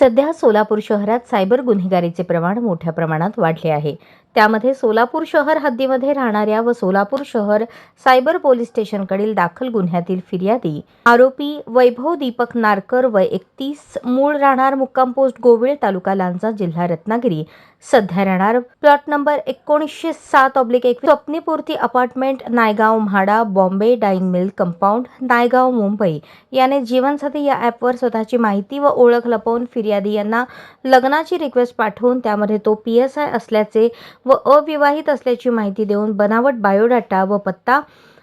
सध्या सोलापूर शहरात सायबर गुन्हेगारीचे प्रमाण मोठ्या प्रमाणात वाढले आहे. त्यामध्ये सोलापूर शहर हद्दीमध्ये राहणाऱ्या व सोलापूर शहर सायबर पोलीस स्टेशनकडील दाखल गुन्ह्यातील फिर्यादी आरोपी वैभव दीपक नारकर व एकतीस मूळ राहणार मुक्काम पोस्ट गोविळ तालुका लांजा जिल्हा रत्नागिरी. सध्या राहणार प्लॉट नंबर एकोणीसशे सात ऑब्लिक एक Swapnapurti apartment Naigaon MHADA Bombay dyeing mill compound Naigaon Mumbai. याने जीवनसाथी या ॲपवर स्वतःची माहिती व ओळख लपवून फिर्यादी यांना लग्नाची रिक्वेस्ट पाठवून त्यामध्ये तो पी एस आय असल्याचे व अविवाहित असल्याची माहिती देऊन बनावट बायोडाटा व पत्ता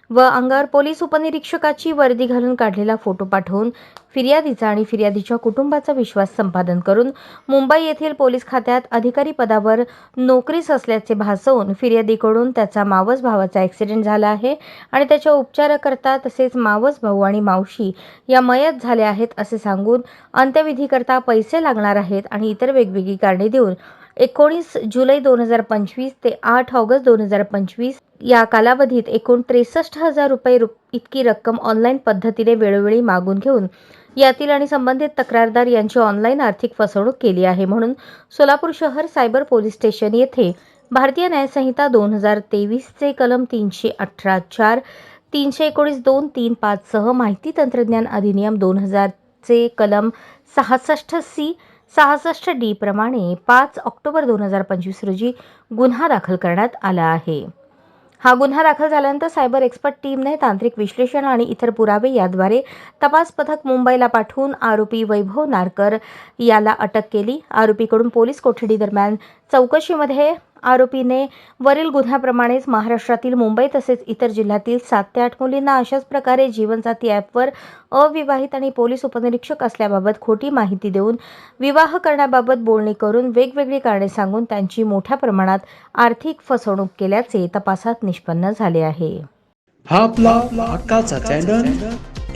व अंगावर पोलीस उपनिरीक्षकाची वर्दी घालून काढलेला फोटो पाठवून फिर्यादीचा आणि फिर्यादीच्या कुटुंबाचा विश्वास संपादन करून मुंबई येथील पोलीस खात्यात अधिकारी पदावर नोकरीस असल्याचे भासवून फिर्यादीकडून त्याचा मावस भावाचा ॲक्सिडेंट झाला आहे आणि त्याच्या उपचाराकरता तसेच मावस भाऊ आणि मावशी या मयत झाल्या आहेत असे सांगून अंत्यविधीकरता पैसे लागणार आहेत आणि इतर वेगवेगळी कारणे देऊन एकोणीस जुलै दोन हजार पंचवीस ते आठ ऑगस्ट दोन हजार पंचवीस या कालावधीत एकूण त्रेसष्ट हजार रुपये रु इतकी रक्कम ऑनलाईन पद्धतीने वेळोवेळी मागून घेऊन यातील आणि संबंधित तक्रारदार यांची ऑनलाईन आर्थिक फसवणूक केली आहे. म्हणून सोलापूर शहर सायबर पोलीस स्टेशन येथे भारतीय न्यायसंहिता दोन हजार तेवीसचे कलम तीनशे अठरा चार तीनशे एकोणीस दोन तीन पाचसह माहिती तंत्रज्ञान अधिनियम दोन हजारचे कलम सहासष्ट सी सहासष्ट डी प्रमाणे पाच ऑक्टोबर दोन हजार पंचवीस रोजी गुन्हा दाखल करण्यात आला आहे. हा गुन्हा दाखल झाल्यानंतर सायबर एक्सपर्ट टीमने तांत्रिक विश्लेषण आणि इतर पुरावे याद्वारे तपास पथक मुंबईला पाठवून आरोपी वैभव नारकर याला अटक केली. आरोपीकडून पोलीस कोठडी दरम्यान चौकशीमध्ये आरोपीने वरील गुन्ह्याप्रमाणेच महाराष्ट्रातील मुंबई तसेच इतर जिल्ह्यातील सात ते आठ मुलींना अशाच प्रकारे जीवनसाथी ॲपवर अविवाहित आणि पोलीस उपनिरीक्षक असल्याबाबत खोटी माहिती देऊन विवाह करण्याबाबत बोलणी करून वेगवेगळी कारणे सांगून त्यांची मोठ्या प्रमाणात आर्थिक फसवणूक केल्याचे तपासात निष्पन्न झाले आहे. हा आपला चॅनल.